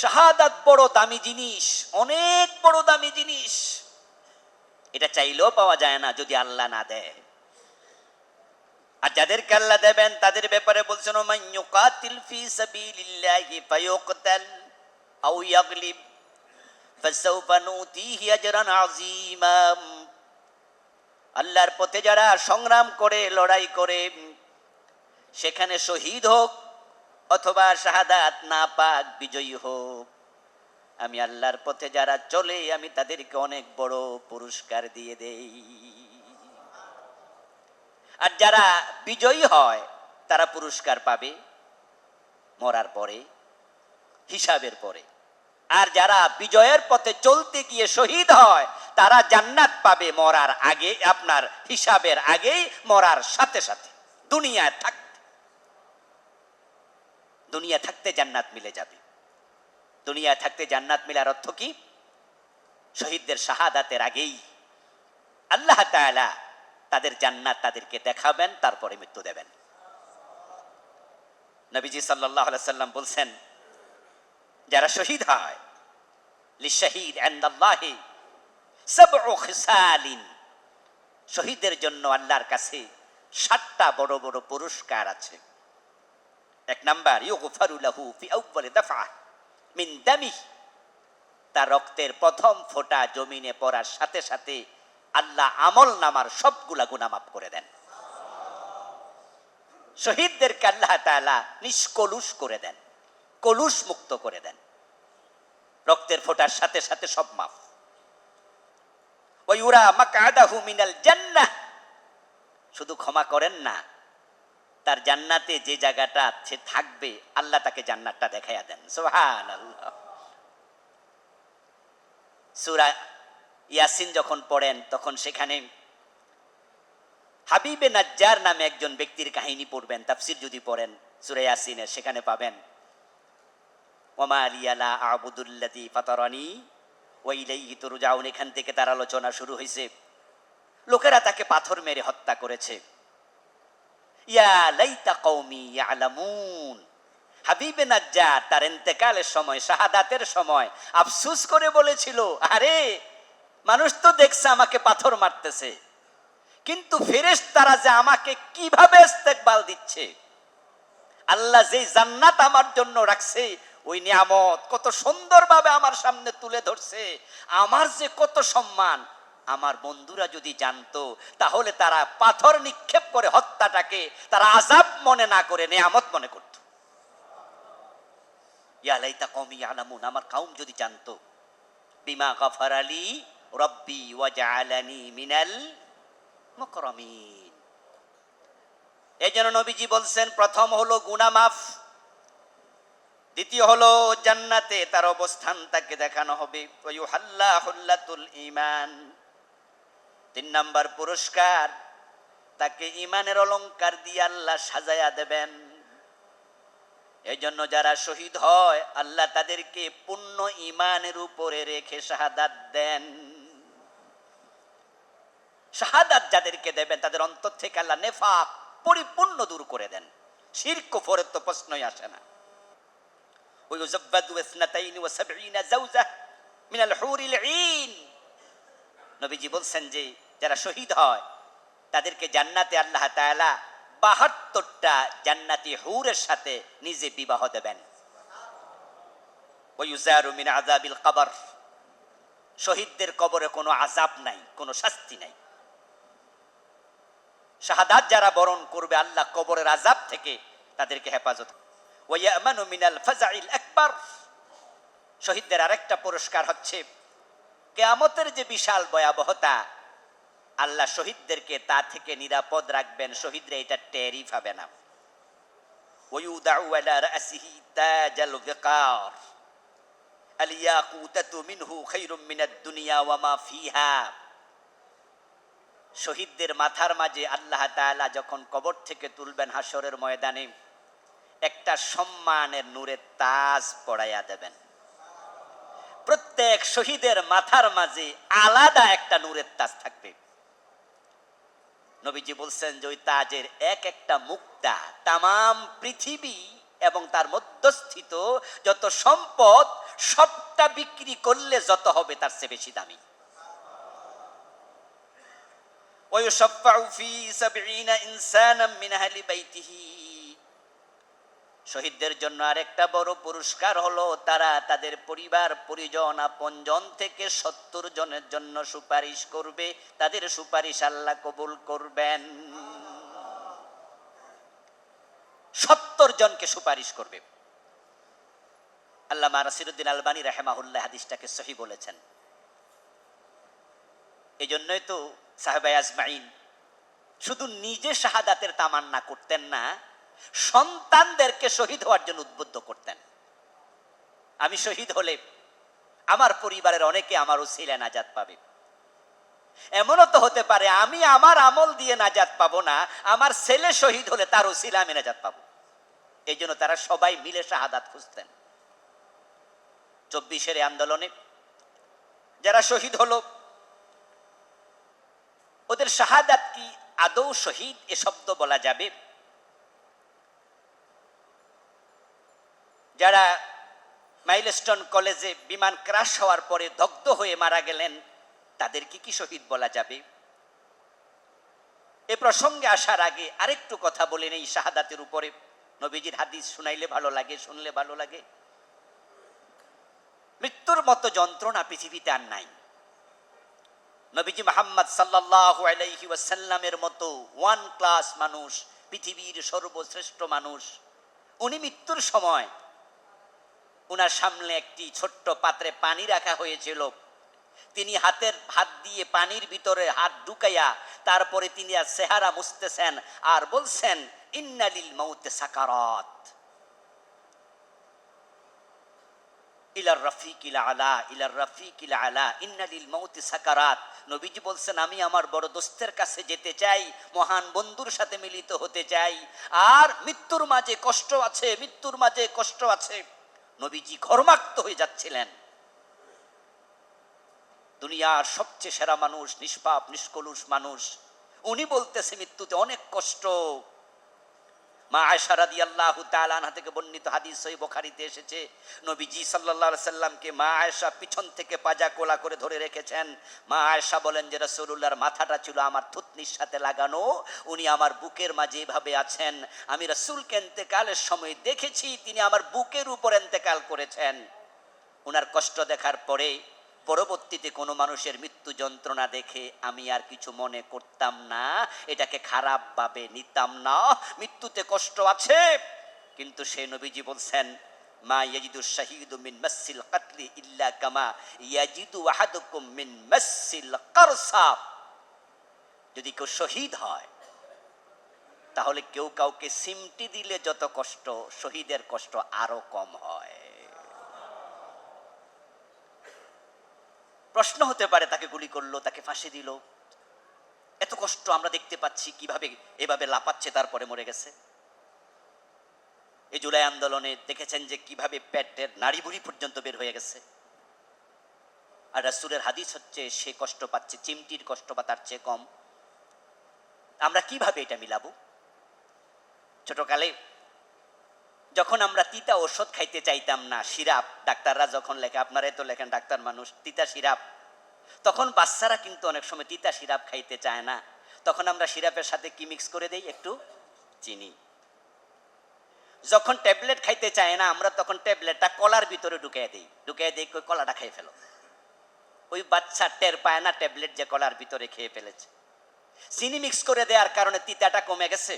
শাহাদাত বড় দামি জিনিস, অনেক বড় দামি জিনিস। এটা চাইলেও পাওয়া যায় না যদি আল্লাহ না দেয়। আর যাদেরকে আল্লাহ দেবেন, তাদের ব্যাপারে বলছেন, ওমান ইউকাতিল ফি সাবিলিল্লাহি ফায়ুকতাল আও ইয়াগলিব, ফাসাউফা নুতিহি আজরান আযীমা। আল্লাহর পথে যারা সংগ্রাম করে, লড়াই করে, সেখানে শহীদ হোক অথবা শাহাদাত না পাক বিজয়ী হোক। আমি আল্লাহর পথে যারা চলে, আমি তাদেরকে অনেক বড় পুরস্কার দিয়ে দেই। আর যারা বিজয়ী হয়, তারা পুরস্কার পাবে মরার পরে, হিসাবের পরে। আর যারা বিজয়ের পথে চলতে গিয়ে শহীদ হয়, তারা জান্নাত পাবে মরার আগে, আপনার হিসাবের আগেই, মরার সাথে সাথে। দুনিয়ায় থাকতে দুনিয়া থাকতে জান্নাত মিলে যাবে। দুনিয়ায় থাকতে জান্নাত মিলার অর্থ কি? শহীদদের শাহাদাতের আগেই আল্লাহ তাআলা তাদের জান্নাত তাদেরকে দেখাবেন, তারপরে মৃত্যু দেবেন। নবীজি সাল্লাহ সাল্লাম বলছেন, যারা শহীদ হয় লিশাহিদ আন্দাল্লাহি সাবউ খিসালিন। শহীদের জন্য আল্লাহর কাছে সাতটা বড় বড় পুরস্কার আছে। এক নাম্বার, ইউগফারু লাহু ফি আউয়ালি দাফা মিন দামিহি তার রক্তের প্রথম ফোঁটা জমিনে পড়ার সাথে সাথে আল্লাহ আমল নামার সবগুলা গুনাহ মাফ করে দেন। শহীদদেরকে আল্লাহ তাআলা নিষ্কলুষ করে দেন, কলুষ মুক্ত করে দেন। রক্তের ফোঁটার সাথে সাথে সব মাফ। ওয়ুরা মাকআদাহু মিনাল জান্নাহ, শুধু ক্ষমা করেন না তার জান্নাতে যে জায়গাটা সে থাকবে, আল্লাহ তাকে জান্নাতটা দেখাইয়া দেন। সুবহানাল্লাহ। সূরা ইয়াসিন যখন পড়েন, তখন সেখানে হাবিবে নাজ্জার নামে একজন ব্যক্তির কাহিনী পড়বেন, তাফসির যদি পড়েন, সূরা ইয়াসিনের সেখানে পাবেন। ওমা আলিয়ালা আবুদুল্লাদি ফাতারানি ওইলেই তুরুজাউন। এখান থেকে তার আলোচনা শুরু হয়েছে লোকেরা তাকে পাথর মেরে হত্যা করেছে। হাবিবে নাজ্জার তার ইন্তেকালের সময়, শাহাদাতের সময় আফসুস করে বলেছিল, আরে, মানুষ তো দেখছে আমাকে পাথর মারতেছে। কিন্তু ফেরেশ তারা যে আমাকে কীভাবে ইস্তেকবাল দিচ্ছে? আল্লাহ যে জান্নাত আমার জন্য রাখছে, ওই নিয়ামত কত সুন্দরভাবে আমার সামনে তুলে ধরছে। আমার যে কত সম্মান আমার বন্ধুরা যদি জানতো, তাহলে তারা পাথর নিক্ষেপ করে হত্যাটাকে তারা আজাব মনে না করে, নিয়ামত মনে করত। ইয়ালাইতা কমি আলামুন আমার কাউম যদি জানতো, বিমা গফার আলী রব্বি ওয়াজআলানি মিনাল মুকরামিন। এই জন্য নবীজি বলছেন, প্রথম হলো গুনা মাফ, দ্বিতীয় হলো জান্নাতে তার অবস্থান তাকে দেখানো হবে। ইমান তিন নাম্বার পুরস্কার তাকে ইমানের অলংকার দিয়ে আল্লাহ সাজায়া দেবেন এই জন্য যারা শহীদ হয় আল্লাহ তাদেরকে পূর্ণ ইমানের উপরে রেখে শাহাদাত দেন শাহাদাত যাদেরকে দেবেন তাদের অন্তর থেকে আল্লাহ নেফাক পরিপূর্ণ দূর করে দেন শির কুফরের তো প্রশ্নই আসে না ويزبد اثنتين وسبعين زوجة من الحور العين নবীজি বলছেন যে যারা শহীদ হয়, তাদেরকে জান্নাতে আল্লাহ তাআলা বাহাত্তরটা জান্নাতি হুরের সাথে নিজে বিবাহ দেবেন। মিন আযাবিল শহীদদের কবরে কোনো আজাব নাই, কোনো শাস্তি নাই। শাহাদাত যারা বরণ করবে, আল্লাহ কবরের আজাব থেকে তাদেরকে হেফাজত শহীদদের আরেকটা পুরস্কার হচ্ছে, কেয়ামতের যে বিশাল ভয়াবহতা আল্লাহ শহীদদেরকে তা থেকে নিরাপদ রাখবেন। শহীদরা এটা টেরই পাবে না। শহীদদের মাথার মাঝে আল্লাহ তাআলা যখন কবর থেকে তুলবেন হাসরের ময়দানে, একটা সম্মানের নূরের তাজ পড়াইয়া দেবেন। প্রত্যেক শহীদের মাথার মাঝে আলাদা একটা নূরের তাজ থাকবে। নবীজি বলছেন যে ওই তাজের এক একটা মুক্তা তামাম পৃথিবী এবং তার মধ্যস্থিত যত সম্পদ সবটা বিক্রি করলে যত হবে তার চেয়ে বেশি দামি ويشفع في سبعين إنسانا من أهل بيته শহীদদের জন্য আরেকটা বড় পুরস্কার হলো তারা তাদের পরিবার, পরিজন, আপনজন থেকে সত্তর জনের জন্য সুপারিশ করবে। তাদের সুপারিশ আল্লাহ কবুল করবেন। সত্তর জনকে সুপারিশ করবে। আল্লাহ নাসিরুদ্দিন আলবানী রাহেমাহুল্লাহ হাদিসটাকে সহি বলেছেন। এই জন্যই তো সাহেবাই আজমাইন শুধু নিজে শাহাদাতের তামান্না করতেন না সন্তানদেরকে শহীদ হওয়ার জন্য উদ্বুদ্ধ করতেন। আমি শহীদ হলে আমার পরিবারের অনেকে আমার উসিলে নাজাত পাবে। এমনও তো হতে পারে, আমি আমার আমল দিয়ে নাজাত পাবো না, আমার ছেলে শহীদ হলে তার উসিলে আমি নাজাত পাবো। এই জন্য তারা সবাই মিলে শাহাদাত খুঁজতেন। চব্বিশের আন্দোলনে যারা শহীদ হলো, ওদের শাহাদাত কি আদৌ শহীদ এ শব্দ বলা যাবে? যারা মাইলস্টোন কলেজে বিমান ক্রাশ হওয়ার পরে দগ্ধ হয়ে মারা গেলেন তাদের কি শহীদ বলা যাবে? এ প্রসঙ্গে আসার আগে আরেকটু কথা বলে নেই শাহাদাতের উপরে। নবীজির হাদিস শুনাইলে ভালো লাগে, শুনলে ভালো লাগে। মৃত্যুর মতো যন্ত্রণা পৃথিবীতে আর নাই। নবীজি মোহাম্মদ সাল্লাহ আলাইহি মতো ওয়ান ক্লাস মানুষ, পৃথিবীর সর্বশ্রেষ্ঠ মানুষ, উনি মৃত্যুর সময় উনার সামনে একটি ছোট্ট পাত্রে পানি রাখা হয়েছিল। তিনি হাতের হাত দিয়ে পানির ভিতরে হাত ঢুকাইয়া তারপরে তিনি আর সেহারা মুছতেছেন আর বলছেন, ইন্নালিল মৌতে সাকারত। ইলার রফিক ইলা আলা, ইলার রফিক ইলা আলা, ইন্নালিল মৌতি সাকারাত। নবীজি বলছেন, আমি আমার বড় দোস্তের কাছে যেতে চাই, মহান বন্ধুর সাথে মিলিত হতে চাই। আর মৃত্যুর মাঝে কষ্ট আছে, মৃত্যুর মাঝে কষ্ট আছে। নবীজি ঘর্মাক্ত হয়ে যাচ্ছিলেন। দুনিয়ার সবচেয়ে সেরা মানুষ, নিষ্পাপ, নিষ্কলুষ মানুষ। উনি বলতেছে মৃত্যুতে অনেক কষ্ট। মা আয়সা রাদি আল্লাহ তালানহা থেকে বর্ণিত হাদিস সই বোখারিতে এসেছে, নবীজি সাল্লাহ সাল্লামকে মা আয়সা পিছন থেকে পাজা কোলা করে ধরে রেখেছেন। মা আয়সা বলেন যে রসুল্লাহর মাথাটা ছিল আমার থুতনির সাথে লাগানো, উনি আমার বুকের মাঝে এভাবে আছেন। আমি রসুলকে এন্তেকালের সময় দেখেছি, তিনি আমার বুকের উপর এন্তেকাল করেছেন। উনার কষ্ট দেখার পরে পরবর্তীতে কোনো মানুষের মৃত্যু যন্ত্রণা দেখে আমি আর কিছু মনে করতাম না। এটাকে খারাপ ভাবে নিতাম না। মৃত্যুতে কষ্ট আছে। কিন্তু সে নবীজি বলছেন, মা ইয়াজিদু শাহিদু মিন মাসিল কাতলি ইল্লা কামা ইয়াজিদু আহাদুকুম মিন মাসিল কারসা। যদি কেউ শহীদ হয়, তাহলে কেউ কাউকে সিমটি দিলে যত কষ্ট, শহীদের কষ্ট আরও কম হয়। প্রশ্ন হতে পারে, তাকে গুলি করল, তাকে ফাঁসি দিল। এত কষ্ট আমরা দেখতে পাচ্ছি কীভাবে এভাবে লাপাচ্ছে তারপরে মরে গেছে। এই জুলাই আন্দোলনে দেখেছেন যে কীভাবে পেটের নাড়ি বুড়ি পর্যন্ত বের হয়ে গেছে। আর রাসুলের হাদিস হচ্ছে, সে কষ্ট পাচ্ছে, চিমটির কষ্ট বা তার চেয়ে কম। আমরা কীভাবে এটা মিলাবো? ছোটকালে যখন আমরা তিতা ওষুধ খাইতে চাইতাম না, সিরাপ, ডাক্তাররা যখন লেখে, আপনারাই তো লেখেন ডাক্তার মানুষ, তিতা সিরাপ। তখন বাচ্চারা কিন্তু অনেক সময় তিতা সিরাপ খাইতে চায় না। তখন আমরা সিরাপের সাথে কি মিক্স করে দেই? একটু চিনি। যখন ট্যাবলেট খাইতে চায় না, আমরা তখন ট্যাবলেটটা কলার ভিতরে ঢুকিয়ে দিই। ঢুকিয়ে দিই কই কলাটা খেয়ে ফেলো। ওই বাচ্চা টের পায় না ট্যাবলেট যে কলার ভিতরে খেয়ে ফেলেছে। চিনি মিক্স করে দেওয়ার কারণে তিতাটা কমে গেছে।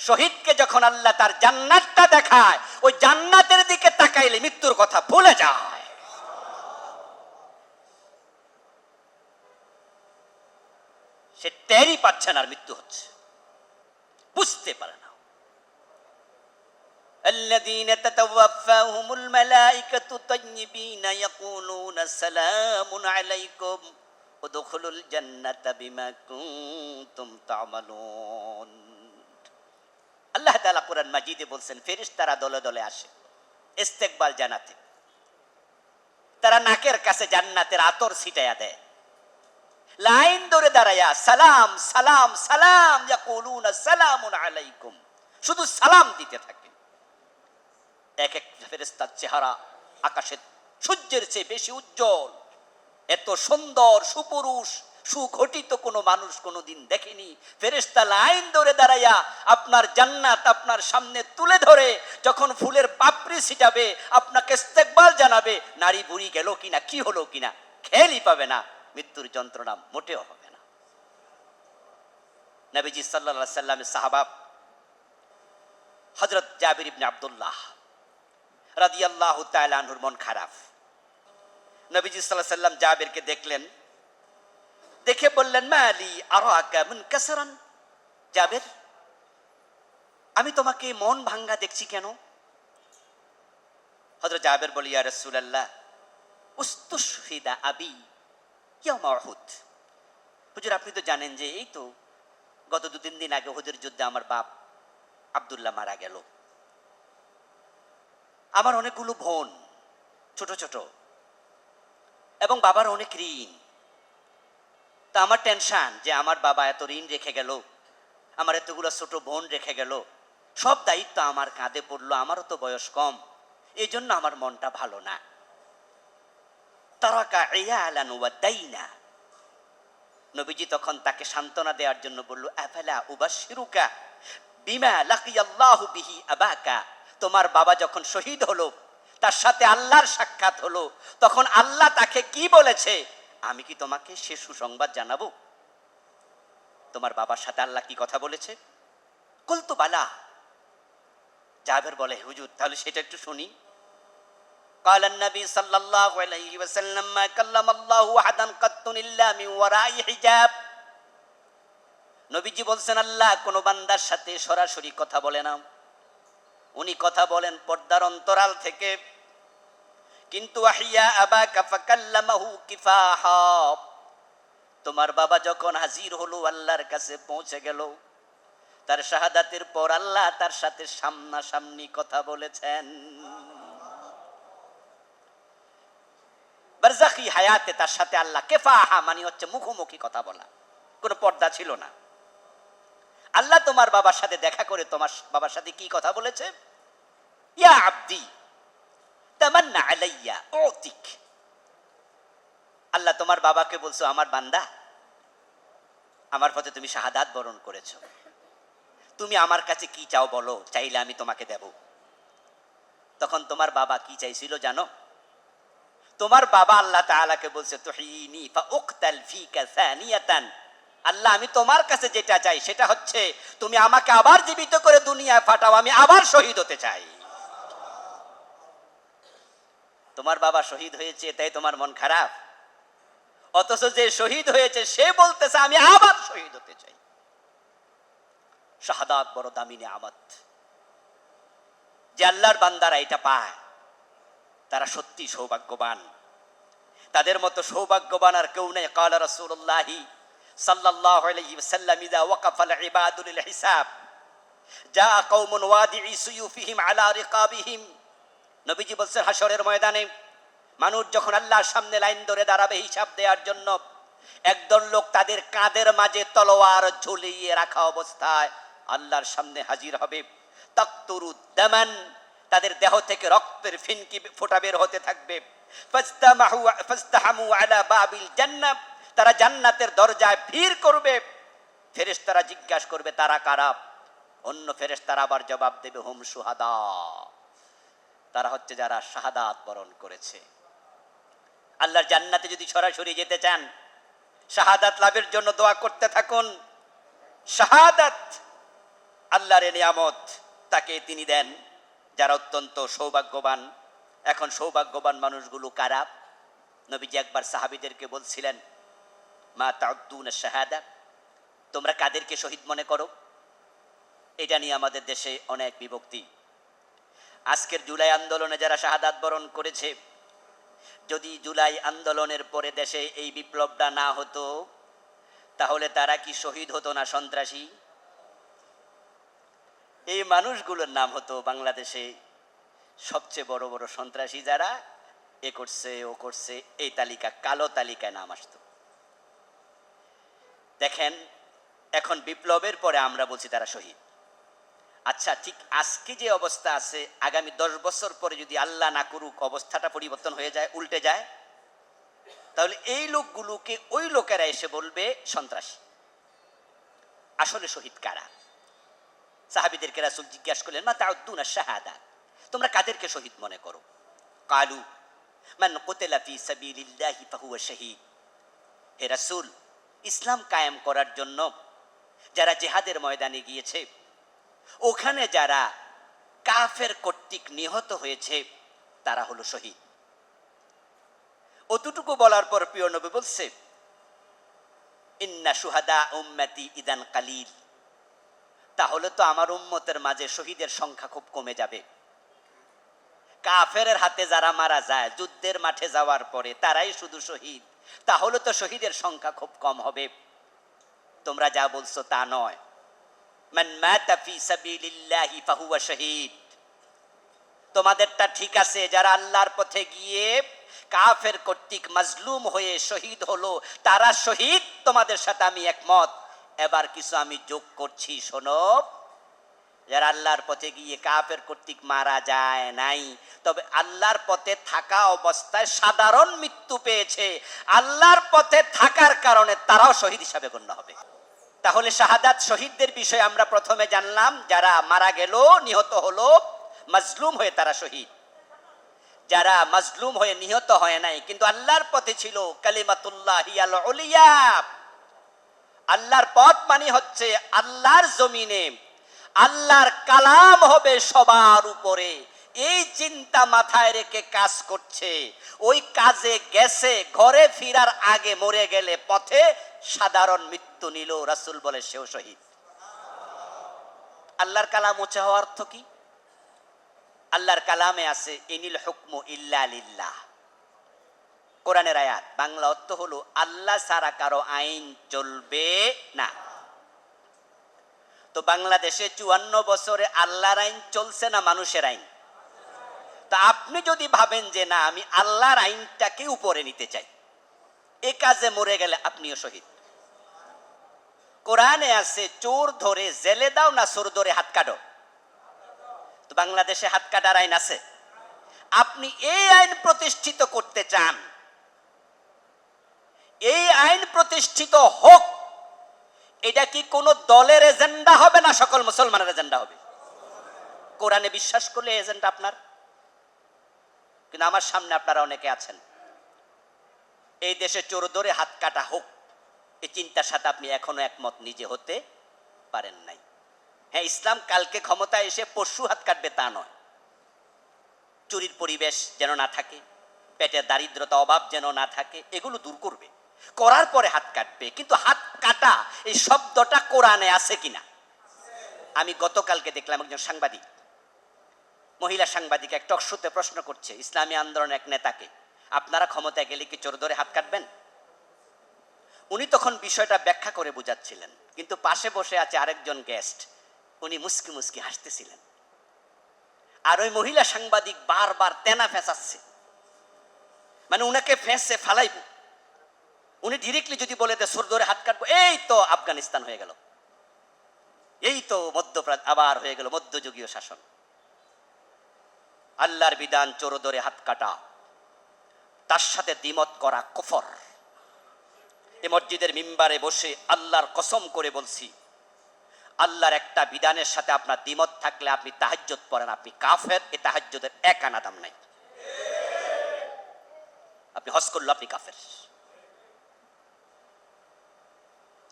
শহীদকে যখন আল্লাহ তার জান্নাতটা দেখায় ওই জান্নাতের দিকে তাকাইলে মৃত্যুর কথা ভুলে যায় সে টেরই পাচ্ছে না আর মৃত্যু হচ্ছে বুঝতে পারে না الذين تتوفاهم الملائكة طيبين يقولون سلام عليكم ادخلوا الجنة بما كنتم تعملون আল্লাহ তালা কোরআন মাজিদে বলছেন ফেরিস তারা দলে দলে আসে, ইস্তেকবাল জানাতে তারা নাকের কাছে জান্নাতের আতর ছিটাইয়া দেয়। লাইন ধরে সালাম সালাম সালাম, ইয়াকুলুনা সালামুন আলাইকুম। শুধু সালাম দিতে থাকে। এক এক ফেরেস্তার চেহারা আকাশের সূর্যের চেয়ে বেশি উজ্জ্বল। এত সুন্দর, সুপুরুষ সুঘটিত কোনো মানুষ কোনোদিন দেখেনি। ফেরেস্তা লাইন ধরে দাঁড়াইয়া আপনার জান্নাত আপনার সামনে তুলে ধরে, যখন ফুলের পাপড়ি ছিটাবে, আপনাকে ইস্তেকবাল জানাবে, নারী বুড়ি গেল কিনা, কি হলো কিনা, খেয়ালই পাবে না, মৃত্যুর যন্ত্রণা মোটেও হবে না। নবীজি সাল্লা সাল্লামের সাহাবাব হজরত জাবির ইবনে আবদুল্লাহ রাদিয়াল্লাহু তাআলা আনহুর মন খারাপ। নবীজি সাল্লাল্লাহু সাল্লাম জাবিরকে দেখলেন দেখে বললেন, মা আলী আরও আকা মুনকাসরান। জাবির, আমি তোমাকে মন ভাঙ্গা দেখছি কেন? হযরত জাবির বলি, ইয়া রাসূলুল্লাহ, উস্তুশহিদা আবি ইয়াউমা উহুদ। হুজুর, আপনি তো জানেন যে এই তো গত দু তিন দিন আগে হুজুর যুদ্ধে আমার বাপ আব্দুল্লাহ মারা গেল। আমার অনেকগুলো বোন, ছোট ছোট, এবং বাবার অনেক ঋণ। তা আমার টেনশন যে আমার বাবা এত ঋণ রেখে গেল, আমার এতগুলো ছোট বোন রেখে গেল, সব দায়িত্ব আমার কাঁধে পড়ল, আমারও তো বয়স কম, এই জন্য আমার মনটা ভালো না। তারাকা ইয়ালান ওয়া দাইনা। নবীজি তখন তাকে সান্ত্বনা দেওয়ার জন্য বলল, আফালা উবাশিরুকা বিমা লাকিয়াল্লাহু বিহি আবাকা? তোমার বাবা যখন শহীদ হলো, তার সাথে আল্লাহর সাক্ষাৎ হলো, তখন আল্লাহ তাকে কি বলেছে? আমি কি তোমাকে সে সুসংবাদ জানাবো তোমার বাবার সাথে আল্লাহ কি কথা বলেছে কুলতু বালা জাবের বলে হুজুর তাহলে সেটা একটু শুনি قال النبي صلى الله عليه وسلم ما كلم الله احدا قط الا من وراء حجاب নবীজি বলছেন আল্লাহ কোন বান্দার সাথে সরাসরি কথা বলে না উনি কথা বলেন পর্দার অন্তরাল থেকে কিন্তু আহিয়া আবা কাফাকাল্লামাহু কিফাহা। তোমার বাবা যখন হাজির হলো, আল্লাহর কাছে পৌঁছে গেল। তার শাহাদাতের পর আল্লাহ তার সাথে সামনাসামনি কথা বলেছেন। বারজাখি হায়াতে তার সাথে আল্লাহ কেফাহা মানে হচ্ছে মুখোমুখি কথা বলা। কোনো পর্দা ছিল না। আল্লাহ তোমার বাবার সাথে দেখা করে তোমার বাবার সাথে কি কথা বলেছে? ইয়া আব্দি আল্লাহ তোমার বাবাকে বলছো, আমার বান্দা, আমার পথে তুমি শাহাদাত বরণ করেছ। তুমি আমার কাছে কি চাও বলো, চাইলে আমি তোমাকে দেব। তখন তোমার বাবা কি চাইছিল জানো? তোমার বাবা আল্লাহ তাআলাকে বলছে, তুহিনি আল্লাহ, আমি তোমার কাছে যেটা চাই, সেটা হচ্ছে, তুমি আমাকে আবার জীবিত করে দুনিয়ায় ফাটাও, আমি আবার শহীদ হতে চাই। তোমার বাবা শহীদ হয়েছে, তাই তোমার মন খারাপ। অথচ যে শহীদ হয়েছে, সে বলতেছে, আমি আবার শহীদ হতে চাই। শাহাদাত বড় দামি নিয়ামত। যে আল্লাহর বান্দারা এটা পায়, তারা সত্যি সৌভাগ্যবান। তাদের মতো সৌভাগ্যবান আর কেউ নেই। কালা রাসূলুল্লাহি সাল্লাল্লাহু আলাইহি ওয়াসাল্লাম ইদা ওয়াকাফা আল ইবাদু লিল হিসাব। জা কওমুন ওয়াদিই সুয়ুফিহিম আলা রিকাবিহিম। নবীজি বলছেন হাসরের ময়দানে মানুষ যখন আল্লাহর সামনে লাইন ধরে দাঁড়াবে হিসাব দেওয়ার জন্য, একদল লোক তাদের কাঁধের মাঝে তলোয়ার ঝুলিয়ে রাখা অবস্থায় আল্লাহর সামনে হাজির হবে। তাকতুরুদ্দামান তাদের দেহ থেকে রক্তের ফিনকি ফোটা বের হতে থাকবে। তারা জান্নাতের দরজায় ভিড় করবে। ফেরেশতারা জিজ্ঞাসা করবে, তারা কারা? অন্য ফেরেশতারা আবার জবাব দেবে, হোম সুহাদা তারা হচ্ছে যারা শাহাদাত বরণ করেছে। আল্লাহর জান্নাতে যদি সরাসরি যেতে চান, শাহাদাত লাভের জন্য দোয়া করতে থাকুন। শাহাদাত আল্লাহর নিয়ামত তাকে তিনি দেন, যারা অত্যন্ত সৌভাগ্যবান। এখন সৌভাগ্যবান মানুষগুলো কারা? নবীজি একবার সাহাবিদেরকে বলছিলেন, মা তাউদ্দুন শাহাদা? তোমরা কাদেরকে শহীদ মনে করো? এটা নিয়ে আমাদের দেশে অনেক বিভক্তি। আজকের জুলাই আন্দোলনে যারা শাহাদাত বরণ করেছে, যদি জুলাই আন্দোলনের পরে দেশে এই বিপ্লবটা না হতো, তাহলে তারা কি শহীদ হতো না সন্ত্রাসী? এই মানুষগুলোর নাম হতো বাংলাদেশে সবচেয়ে বড় বড় সন্ত্রাসী যারা, এ করছে, ও করছে, এই তালিকা, কালো তালিকায় নাম আসতো। দেখেন, এখন বিপ্লবের পরে আমরা বলছি তারা শহীদ। আচ্ছা ঠিক আজকে যে অবস্থা আছে, আগামী দশ বছর পরে যদি আল্লাহ না করুক, অবস্থাটা পরিবর্তন হয়ে যায়, উল্টে যায়? তাহলে এই লোকগুলোকে ওই লোকেরা এসে বলবে, সন্ত্রাসী। আসলে শহীদ কারা? সাহাবিদেরকে রাসুল জিজ্ঞাসা করলেন, মা তাউদ্দুনা শাহাদা? তোমরা কাদেরকে শহীদ মনে করো? কালু, মান কুতিলা ফি সাবিলিল্লাহি ফাহুয়া শাহীদ। হে রাসূল, ইসলাম কায়েম করার জন্য যারা জেহাদের ময়দানে গিয়েছে ওখানে যারা কাফের কর্তৃক নিহত হয়েছে, তারা হলো শহীদ। অতটুকু বলার পর প্রিয় নবী বলছে, ইন্না সুহাদা উম্মতি ইদান কালিল। তাহলে তো আমার উম্মতের মাঝে শহীদের সংখ্যা খুব কমে যাবে। কাফের হাতে যারা মারা যায়, যুদ্ধের মাঠে যাওয়ার পরে তারাই শুধু শহীদ। তাহলে তো শহীদের সংখ্যা খুব কম হবে। তোমরা যা বলছো তা নয়। মান মাতা ফি সাবিলিল্লাহি ফাহুয়া শহীদ। তোমাদেরটা ঠিক আছে, যারা আল্লাহর পথে গিয়ে কাফের কর্তৃক মাজলুম হয়ে শহীদ হলো, তারা শহীদ, তোমাদের সাথে আমি একমত। এবার কিছু আমি যোগ করছি, শোনো। যারা আল্লাহর পথে গিয়ে কাফের কর্তৃক মারা যায় নাই, তবে আল্লাহর পথে থাকা অবস্থায় সাধারণ মৃত্যু পেয়েছে। আল্লাহর পথে থাকার কারণে তারাও শহীদ হিসাবে গণ্য হবে। তাহলে শাহাদাত শহীদদের বিষয়ে আমরা প্রথমে জানলাম, যারা মারা গেল, নিহত হলো, মাজলুম হয়ে তারা শহীদ। যারা মাজলুম হয়ে নিহত হয় নাই, কিন্তু আল্লাহর পথে ছিল কালিমাতুল্লাহ আল্লাহর পথ মানে হচ্ছে আল্লাহর জমিনে, আল্লাহর কালাম হবে সবার উপরে। এই চিন্তা মাথায় রেখে কাজ করছে। ওই কাজে গেছে, ঘরে ফিরার আগে মরে গেলে পথে সাধারণ মৃত্যু নিল রাসূল বলে সেও শহীদ। আল্লাহর কালাম উঁচা হওয়ার অর্থ কি? আল্লাহর কালামে আছে, ইনিল হুকমু ইল্লা কোরআনের আয়াত, বাংলা অর্থ হলো, আল্লাহ সারা কারও আইন চলবে না। তো বাংলাদেশে চুয়ান্ন বছরে আল্লাহর আইন চলছে না মানুষের আইন? তা আপনি যদি ভাবেন যে, না, আমি আল্লাহর আইনটাকে উপরে নিতে চাই, এ কাজে মরে গেলে আপনিও শহীদ। কোরআনে আছে, চোর ধরে, জেলে দাও না চোর ধরে হাত কাটো। তো বাংলাদেশে হাত কাটার আইন আছে। আপনি এই আইন প্রতিষ্ঠিত করতে চান, এই আইন প্রতিষ্ঠিত হোক, এটা কি কোন দলের এজেন্ডা হবে না সকল মুসলমানের এজেন্ডা হবে? কোরআনে বিশ্বাস করলে এজেন্ডা আপনার। কিন্তু আমার সামনে আপনারা অনেকে আছেন। এই দেশে চোর ধরে হাত কাটা হোক এই চিন্তার সাথে আপনি এখনও একমত নিজে হতে পারেন নাই। হ্যাঁ ইসলাম কালকে ক্ষমতায় এসে পশু হাত কাটবে তা নয়। চুরির পরিবেশ যেন না থাকে পেটের দারিদ্রতা, অভাব যেন না থাকে, এগুলো দূর করবে। করার পরে হাত কাটবে, কিন্তু হাত কাটা এই শব্দটা কোরআনে আছে কিনা? আমি গতকালকে দেখলাম একজন সাংবাদিক, মহিলা সাংবাদিক এক টকশোতে প্রশ্ন করছে, ইসলামী আন্দোলন এক নেতাকে, আপনারা ক্ষমতায় গেলে কি চোর ধরে হাত কাটবেন? উনি তখন বিষয়টা ব্যাখ্যা করে বুঝাচ্ছিলেন। কিন্তু পাশে বসে আছে আরেকজন গেস্ট। উনি মুস্কি মুস্কি হাসতেছিলেন। আর ওই মহিলা সাংবাদিক বারবার তেনা ফেঁসাচ্ছে। মানে উনাকে ফেঁসে ফালাইব। উনি ডিরেক্টলি যদি বলে দে সোর ধরে হাত কাটবো, এই তো আফগানিস্তান হয়ে গেল। এই তো মধ্যপ্রাচ আবার হয়ে গেল মধ্যযুগীয় শাসন। আল্লাহর বিধান চোর ধরে হাত কাটা। তার সাথে দ্বিমত করা কুফর। এ মসজিদের মিম্বারে বসে আল্লাহর কসম করে বলছি, আল্লাহর একটা বিধানের সাথে আপনার দ্বিমত থাকলে আপনি তাহাজ্জত পড়েন, আপনি কাফের, এ তাহাজ্জদের এক আনা দাম নাই। আপনি হজ করল আপনি কাফের।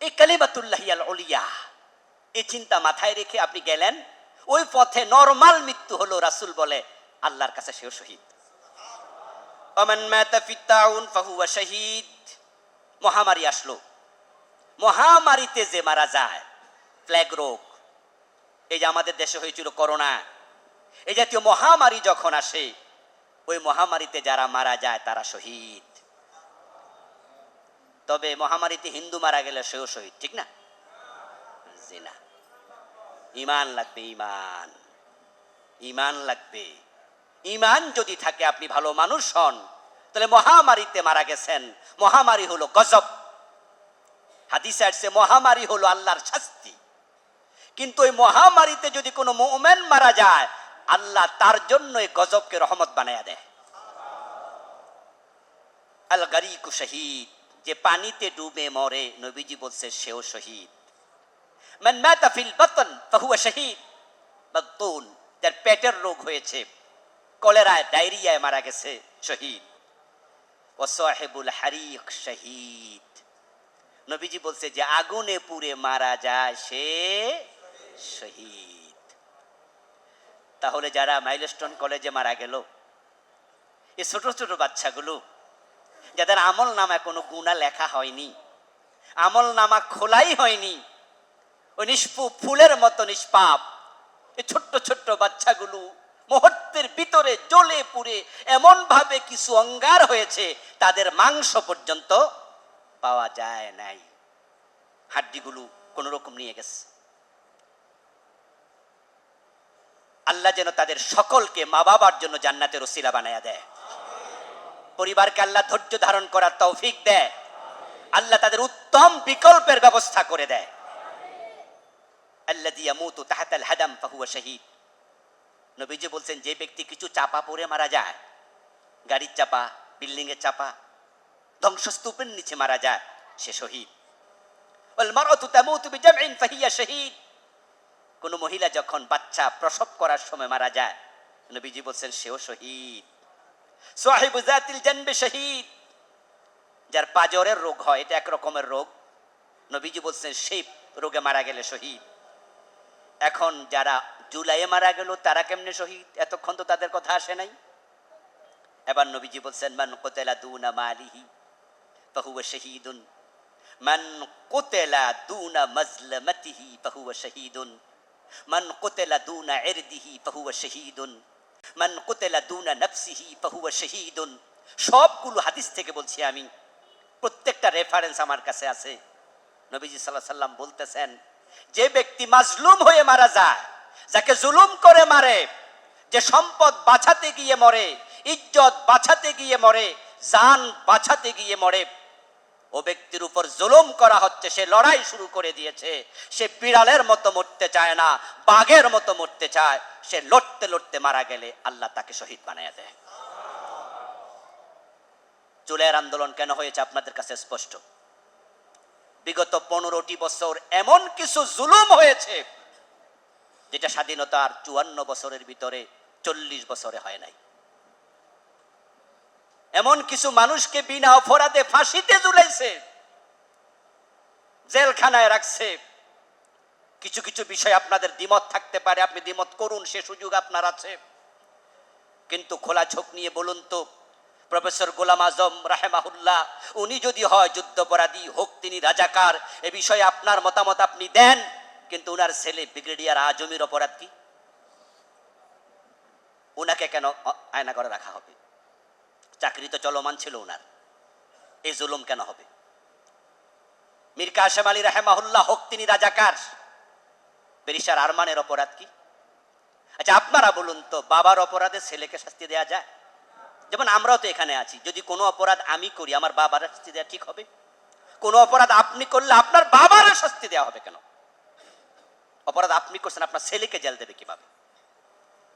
এই কালিমাতুল্লাহ অলিয়া এই চিন্তা মাথায় রেখে আপনি গেলেন, ওই পথে নরমাল মৃত্যু হলো, রাসূল বলে, আল্লাহর কাছে সেও শহীদ। অমান মাতা ফিত্তাউন ফাহুয়া শহীদ। মহামারী আসলো। মহামারীতে যে মারা যায় প্লেগ রোগ, এই যে আমাদের দেশে হয়েছিল করোনা এই জাতীয় মহামারী যখন আসে, ওই মহামারীতে যারা মারা যায় তারা শহীদ। তবে মহামারীতে হিন্দু মারা গেলে সেও শহীদ, ঠিক না? জি না ইমান লাগবে, ইমান। ইমান লাগবে। ইমান যদি থাকে, আপনি ভালো মানুষ হন তাহলে মহামারীতে মারা গেছেন। মহামারী হলো গজব। হাদিসে আসছে, মহামারী হলো আল্লাহর শাস্তি। কিন্তু ওই মহামারীতে যদি কোনো মোমেন মারা যায়, আল্লাহ তার জন্য এই গজবকে রহমত বানায়া দেয়। আল গারিকু শহীদ, যে পানিতে ডুবে মরে, নবীজি বলছে, সেও শহীদ। মান মাতা ফিল বাতন, ফাহুয়া শহীদ। বাতুন যার পেটের রোগ হয়েছে, কলেরায়, ডায়রিয়ায় মারা গেছে, শহীদ। ও সাহেবুল হারিক শহীদ। নবীজি বলছে যে, আগুনে পুড়ে মারা যায় সে শহীদ। তাহলে যারা মাইলস্টোন কলেজে মারা গেল এই ছোট ছোট বাচ্চাগুলো, যাদের আমল নামা কোনো গুণা লেখা হয়নি, আমল নামা খোলাই হয়নি, ওই নিষ্পু ফুলের মতো নিষ্পাপ এই ছোট্ট ছোট্ট বাচ্চাগুলো মুহূর্তের ভিতরে জ্বলে পুড়ে এমন ভাবে কিছু অঙ্গার হয়েছে, তাদের মাংস পর্যন্ত পাওয়া যায় নাই। হাড্ডিগুলো কোন রকম নিয়ে গেছে। আল্লাহ যেন তাদের সকলকে মা বাবার জন্য জান্নাতের ওসিলা বানায়া দেয়। পরিবারকে আল্লাহ ধৈর্য ধারণ করার তৌফিক দেয়। আল্লাহ তাদের উত্তম বিকল্পের ব্যবস্থা করে দেয়। আল্লাহ ইয়ামুতু তাহাতাল হাদাম ফাহুয়া শহীদ। নবীজি বলছেন, যে ব্যক্তি কিছু চাপা পড়ে মারা যায়, গাড়ির চাপা, বিল্ডিংয়ের চাপা, ধ্বংসস্তূপের নিচে মারা যায়, সে শহীদ। শহীদ। কোনো মহিলা যখন বাচ্চা প্রসব করার সময় মারা যায়, নবীজি বলছেন, সেও শহীদ। শহীদ। যার পাজরের রোগ হয়, এটা এক রকমের রোগ। নবীজি বলছেন, সেই রোগে মারা গেলে শহীদ। এখন যারা জুলাইয়ে মারা গেল, তারা কেমনে শহীদ? এতক্ষণ তো তাদের কথা আসে নাই। এবার নবীজি বলছেন, মান কোতেলা দুনা মালিহি, ফাহুয়া শহীদুন। মান কোতেলা দুনা মজলমতিহি, ফাহুয়া শহীদুন। মান কোতেলা দুনা ইরদিহি, ফাহুয়া শহীদুন। মান কোতেলা দুনা নফসিহি, ফাহুয়া শহীদুন। সবগুলো হাদিস থেকে বলছি আমি। প্রত্যেকটা রেফারেন্স আমার কাছে আছে। নবীজি সাল্লাহ সাল্লাম বলতেছেন, যে ব্যক্তি মাজলুম হয়ে মারা যায় যাকে জুলুম করে মারে, যে সম্পদ বাঁচাতে গিয়ে মরে, ইজ্জত বাঁচাতে গিয়ে মরে, জান বাঁচাতে গিয়ে মরে, ও ব্যক্তির উপর জুলুম করা হচ্ছে, সে লড়াই শুরু করে দিয়েছে। সে বিড়ালের মতো মরতে চায় না, বাঘের মতো মরতে চায়। সে লড়তে লড়তে মারা গেলে আল্লাহ তাকে শহীদ বানায় দেয়। চুলের আন্দোলন কেন হয়েছে আপনাদের কাছে স্পষ্ট? বিগত পনেরোটি বছর এমন কিছু জুলুম হয়েছে যেটা স্বাধীনতার চুয়ান্ন বছরের ভিতরে চল্লিশ বছরে হয় নাই। এমন কিছু মানুষকে বিনা অপরাধে ফাঁসিতে ঝুলাইছে, জেলখানায় রাখছে। কিছু কিছু বিষয় আপনাদের দ্বিমত থাকতে পারে, আপনি দ্বিমত করুন, সে সুযোগ আপনার আছে। কিন্তু খোলা ঝোঁক নিয়ে বলুন তো, প্রফেসর গোলাম আজম রাহেমাহুল্লাহ, উনি যদি হয় যুদ্ধপরাধী, হোক তিনি রাজাকার, এ বিষয়ে আপনার মতামত আপনি দেন। কিন্তু উনার ছেলে ব্রিগেডিয়ার আজমির অপরাধ কি? উনাকে কেন আয়না করে রাখা হবে? চাকরি তো চলমান ছিল উনার। এই জুলুম কেন হবে? মীর কাশেম আলী রাহেমাহুল্লাহ হোক তিনি রাজাকার। পেরিসার আরমানের অপরাধ কি? আচ্ছা আপনারা বলুন তো, বাবার অপরাধে ছেলেকে শাস্তি দেয়া যায়? যেমন আমরাও তো এখানে আছি, যদি কোনো অপরাধ আমি করি, আমার বাবার শাস্তি দেওয়া ঠিক হবে? কোনো অপরাধ আপনি করলে আপনার বাবার শাস্তি দেওয়া হবে কেন? অপরাধ আপনি করছেন, আপনার ছেলেকে জেল দেবে কীভাবে?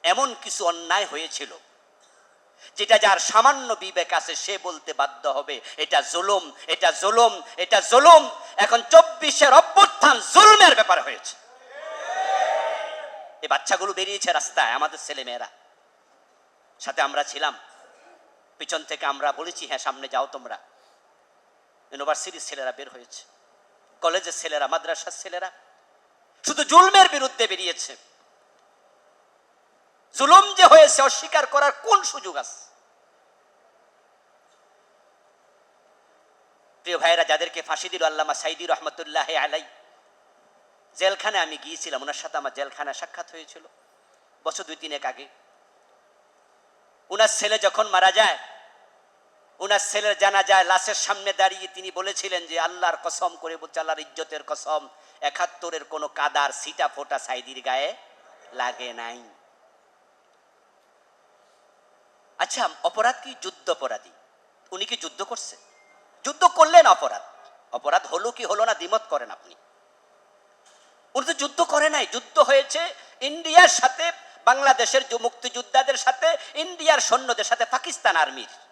এমন কিছু অন্যায় হয়েছিল যেটা যার সামান্য বিবেক আছে, সে বলতে বাধ্য হবে, এটা জুলুম এটা জুলুম এটা জুলুম। এখন চব্বিশের অভ্যুত্থান জুলুমের ব্যাপার হয়েছে। এই বাচ্চাগুলো বেরিয়েছে রাস্তায়, আমাদের ছেলে মেয়েরা সাথে আমরা ছিলাম। পিছন থেকে আমরা বলেছি হ্যাঁ সামনে যাও তোমরা। ইউনিভার্সিটির ছেলেরা বের হয়েছে। কলেজের ছেলেরা, মাদ্রাসার ছেলেরা। শুধু জুলমের বিরুদ্ধে বেরিয়েছে। জুলুম যে হয়েছে, অস্বীকার করার কোন সুযোগ আছে? প্রিয় ভাইরা যাদেরকে ফাঁসি দিল আল্লামা সাইদি রহমতুল্লাহ আলাই জেলখানে আমি গিয়েছিলাম। ওনার সাথে আমার জেলখানায় সাক্ষাৎ হয়েছিল। বছর দুই তিনেক আগে। উনার ছেলে যখন মারা যায় উনার ছেলের জানা যায় লাশের সামনে দাঁড়িয়ে তিনি বলেছিলেন যে, আল্লাহর কসম করে বলছে, আল্লাহর ইজ্জতের কসম, একাত্তরের কোনো কাদার সিটা ফোটা সাইদির গায়ে লাগে নাই। আচ্ছা অপরাধ কি যুদ্ধ অপরাধী? উনি কি যুদ্ধ করছে যুদ্ধ করলেন অপরাধ। অপরাধ হলো কি হলো না, দ্বিমত করেন আপনি। উনি তো যুদ্ধ করে নাই। যুদ্ধ হয়েছে ইন্ডিয়ার সাথে, বাংলাদেশের মুক্তিযোদ্ধাদের সাথে, ইন্ডিয়ার সৈন্যদের সাথে, পাকিস্তান আর্মির।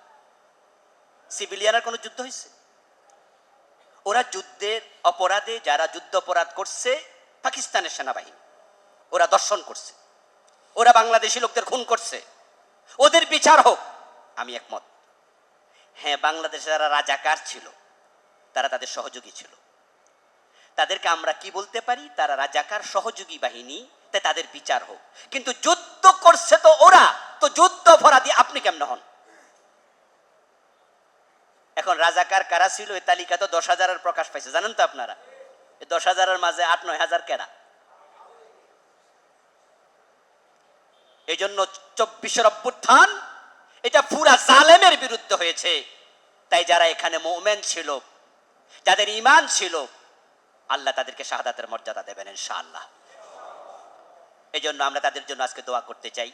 সিভিলিয়ানের কোনো যুদ্ধ হয়েছে? ওরা যুদ্ধের অপরাধে, যারা যুদ্ধ অপরাধ করছে, পাকিস্তানের সেনাবাহিনী। ওরা দর্শন করছে। ওরা বাংলাদেশি লোকদের খুন করছে। ওদের বিচার হোক। আমি একমত। হ্যাঁ বাংলাদেশে যারা রাজাকার ছিল, তারা তাদের সহযোগী ছিল। তাদেরকে আমরা কি বলতে পারি? তারা রাজাকার সহযোগী বাহিনী তাই তাদের বিচার হোক। কিন্তু যুদ্ধ করছে তো ওরা! তো যুদ্ধ অপরাধী আপনি কেমন হন? এখন রাজাকার কারা ছিল? এই তালিকা তো দশ হাজারের প্রকাশ পাইছে, জানেন তো আপনারা? দশ হাজারের মাঝে আট, নয় হাজার কেরা? এই জন্য চব্বিশের অভ্যুত্থান, এটা পুরা জালেমের বিরুদ্ধে হয়েছে। তাই যারা এখানে মোমেন ছিল, যাদের ইমান ছিল, আল্লাহ তাদেরকে শাহাদাতের মর্যাদা দেবেন ইনশাআল্লাহ। এই জন্য আমরা তাদের জন্য আজকে দোয়া করতে চাই।